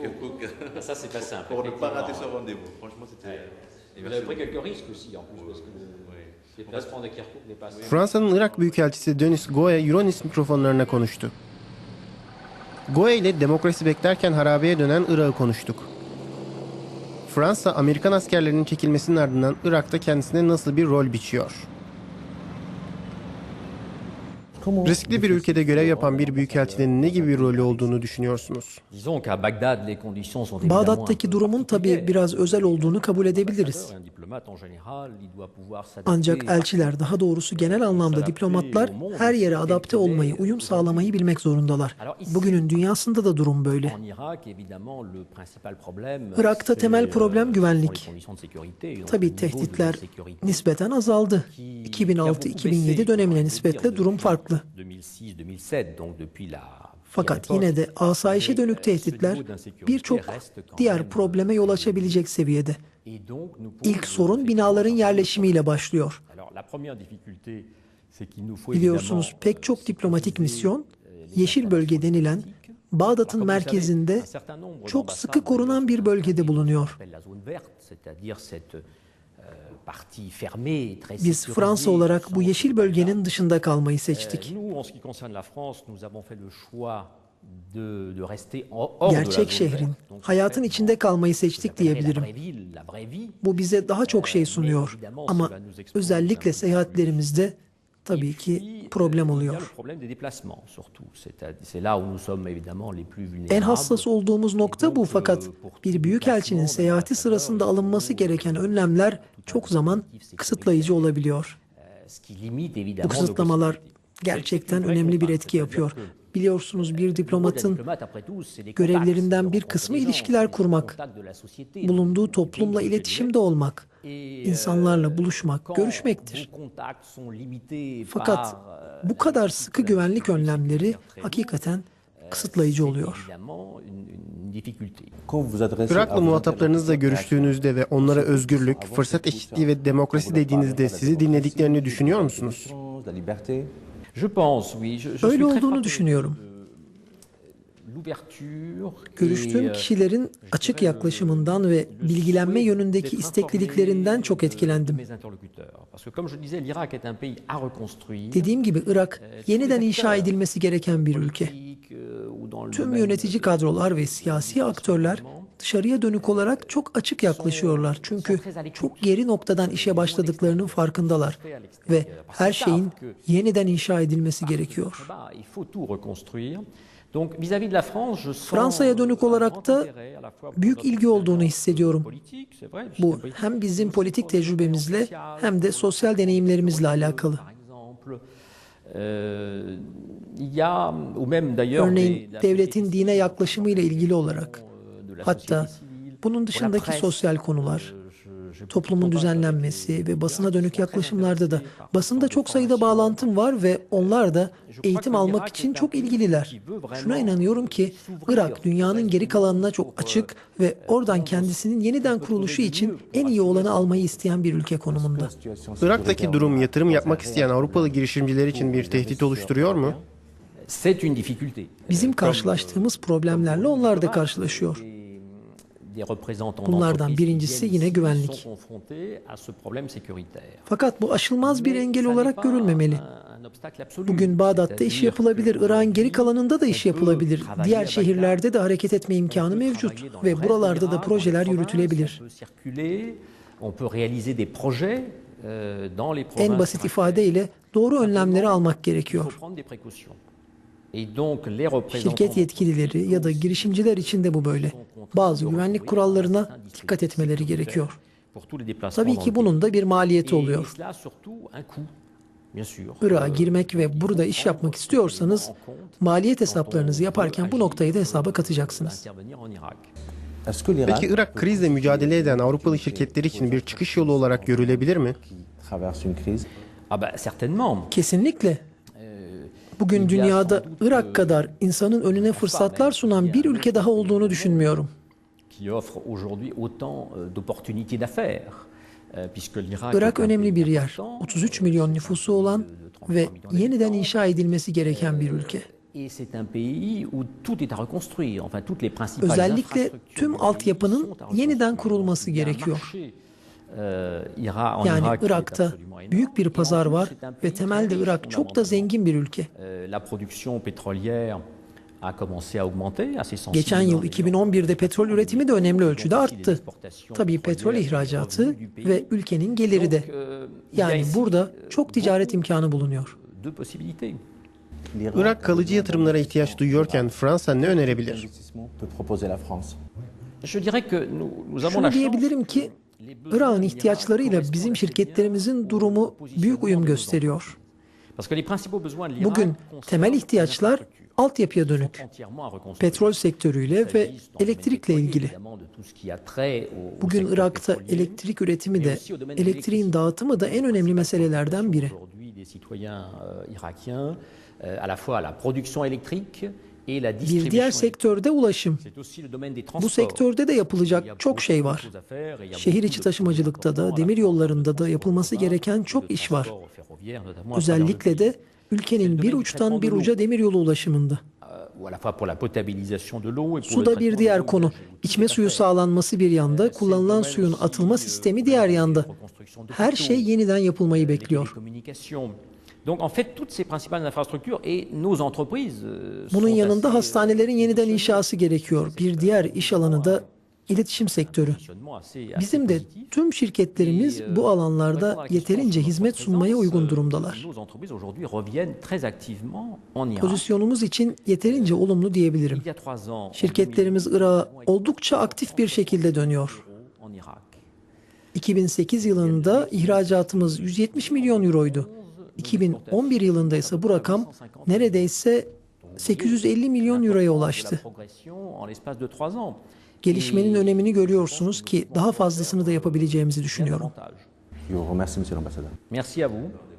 Kirkuk. Ah, Ça, c'est pas simple. Pour ne pas rater ce rendez-vous. Franchement, c'était. Et Vous avez pris quelques risques aussi, en plus, parce que le déplacement de Kirkuk n'est pas simple. Fransa'nın Irak Büyükelçisi Denis Goya Euronews mikrofonlarına konuştu. Goya ile demokrasi beklerken harabeye dönen Irak'ı konuştuk. Fransa, Amerikan askerlerinin çekilmesinin ardından Irak'ta kendisine nasıl bir rol biçiyor? Riskli bir ülkede görev yapan bir büyükelçinin ne gibi bir rolü olduğunu düşünüyorsunuz? Bağdat'taki durumun tabii biraz özel olduğunu kabul edebiliriz. Ancak elçiler, daha doğrusu genel anlamda diplomatlar her yere adapte olmayı, uyum sağlamayı bilmek zorundalar. Bugünün dünyasında da durum böyle. Irak'ta temel euh, problem güvenlik. Tabii tehditler nispeten azaldı. qui- qui a 2006-2007 beaucoup dönemine nispetle durum dire, farklı. 2006-2007, donc depuis la Fakat yine de asayişe dönük euh, tehditler birçok diğer même, probleme yol açabilecek seviyede. İlk sorun binaların yerleşimiyle başlıyor. Biliyorsunuz pek çok euh, diplomatik misyon euh, Yeşil Bölge denilen. Bağdat'ın merkezinde çok sıkı korunan bir bölgede bulunuyor. Euh, Biz Fransa olarak bu yeşil bölgenin dışında kalmayı Euh, seçtik. Gerçek şehrin, hayatın içinde kalmayı seçtik diyebilirim. Bu bize daha çok şey sunuyor. Ama özellikle seyahatlerimizde tabii ki problem a le oluyor. En hassas olduğumuz nokta bu fakat euh, bir büyükelçinin seyahati sırasında alınması gereken önlemler çok zaman kısıtlayıcı olabiliyor. euh, Bu kısıtlamalar gerçekten önemli bir etki yapıyor. Biliyorsunuz bir diplomatın görevlerinden bir kısmı ilişkiler kurmak, bulunduğu toplumla iletişimde olmak, insanlarla euh, buluşmak, görüşmektir. Fakat euh, bu kadar sıkı güvenlik önlemleri hakikaten lourd, kısıtlayıcı oluyor. vos muhataplarınızla görüştüğünüzde ve onlara özgürlük, fırsat eşitliği ve demokrasi dediğinizde sizi dinlediklerini düşünüyor musunuz? Öyle olduğunu düşünüyorum. Görüştüğüm kişilerin açık yaklaşımından ve le bilgilenme yönündeki istekliliklerinden çok etkilendim. Dediğim gibi Irak Euh, yeniden inşa edilmesi gereken bir ülke. euh, Tüm yönetici kadrolar ve siyasi aktörler dışarıya dönük olarak çok açık yaklaşıyorlar. Çünkü çok geri noktadan işe başladıklarının farkındalar ve her şeyin yeniden inşa edilmesi gerekiyor. Fransa'ya dönük olarak da büyük ilgi olduğunu hissediyorum. Bu hem bizim politik tecrübemizle hem de sosyal le deneyimlerimizle alakalı. Örneğin devletin dine yaklaşımıyla ilgili olarak hatta bunun dışındaki sosyal euh, konular, toplumun düzenlenmesi ve basına dönük yaklaşımlarda da basında çok sayıda bağlantım var ve onlar da eğitim almak için çok ilgililer. Şuna inanıyorum ki Irak dünyanın geri kalanına çok açık ve oradan kendisinin yeniden kuruluşu için en iyi olanı almayı isteyen bir ülke konumunda. Irak'taki durum yatırım yapmak isteyen Avrupalı girişimciler için bir tehdit oluşturuyor mu? Bizim karşılaştığımız problemlerle onlar da karşılaşıyor. Bunlardan birincisi yine güvenlik. Fakat bu aşılmaz bir engel olarak görülmemeli. Bugün Bağdat'ta iş yapılabilir, Irak'ın geri kalanında da iş yapılabilir. Diğer şehirlerde de hareket etme imkanı mevcut ve buralarda da projeler yürütülebilir. Euh, En basit ifadeyle doğru önlemleri almak gerekiyor. Şirket yetkilileri ya da girişimciler için de bu böyle. Bazı güvenlik kurallarına dikkat etmeleri gerekiyor. Tabii ki bunun da bir maliyeti Et oluyor. Irak'a girmek ve burada iş yapmak istiyorsanız maliyet hesaplarınızı yaparken bu noktayı da hesaba katacaksınız. Peki Irak krizle mücadele eden Avrupalı şirketler için bir çıkış yolu olarak görülebilir mi? Ah. Kesinlikle. Bugün dünyada Irak kadar insanın önüne fırsatlar sunan bir ülke daha olduğunu düşünmüyorum. euh, euh, Irak önemli bir yer. important, 33 milyon nüfusu olan ve yeniden inşa edilmesi gereken bir ülke. Özellikle tüm altyapının yeniden kurulması gerekiyor. Euh, en Yani Irak'ta büyük bir pazar var ve temelde Irak çok da zengin bir ülke. Euh, sensiblement. Geçen yıl 2011'de petrol üretimi de önemli ölçüde arttı. Tabii petrol ihracatı ve ülkenin geliri de. euh, Yani burada çok ticaret imkanı bulunuyor. Irak kalıcı yatırımlara ihtiyaç duyuyorken Fransa ne önerebilir? Investissement peut proposer la France. Je dirais que nous, nous avons la Şunu chance diyebilirim ki Irak'ın ihtiyaçlarıyla bizim şirketlerimizin durumu büyük uyum gösteriyor. Bugün temel ihtiyaçlar altyapıya dönük. Petrol sektörüyle ve elektrikle ilgili. Bugün Irak'ta elektrik üretimi de, elektriğin dağıtımı da en önemli meselelerden biri. Bir diğer sektörde ulaşım. Bu sektörde de yapılacak çok şey var. Şehir içi taşımacılıkta da, demir yollarında da yapılması gereken çok iş var. Özellikle de ülkenin bir uçtan bir uca demiryolu ulaşımında. euh, Su da bir diğer konu. İçme suyu sağlanması bir yanda, kullanılan suyun atılma sistemi diğer yanda. Her şey yeniden yapılmayı bekliyor. Donc en fait toutes ces principales infrastructures et nos entreprises euh, Bunun yanında hastanelerin euh, yeniden inşası gerekiyor. Bir diğer iş alanı da iletişim sektörü. Bizim de tüm şirketlerimiz bu alanlarda yeterince hizmet sunmaya uygun durumdalar. Pozisyonumuz için yeterince olumlu diyebilirim. Şirketlerimiz 2012, Irak'a oldukça aktif bir şekilde dönüyor. en Irak. 2008 yılında ihracatımız 170 milyon euroydu. 2011 yılında ise bu rakam neredeyse 850 milyon euroya La ulaştı. Gelişmenin önemini görüyorsunuz ki daha fazlasını da yapabileceğimizi düşünüyorum. Merci à vous.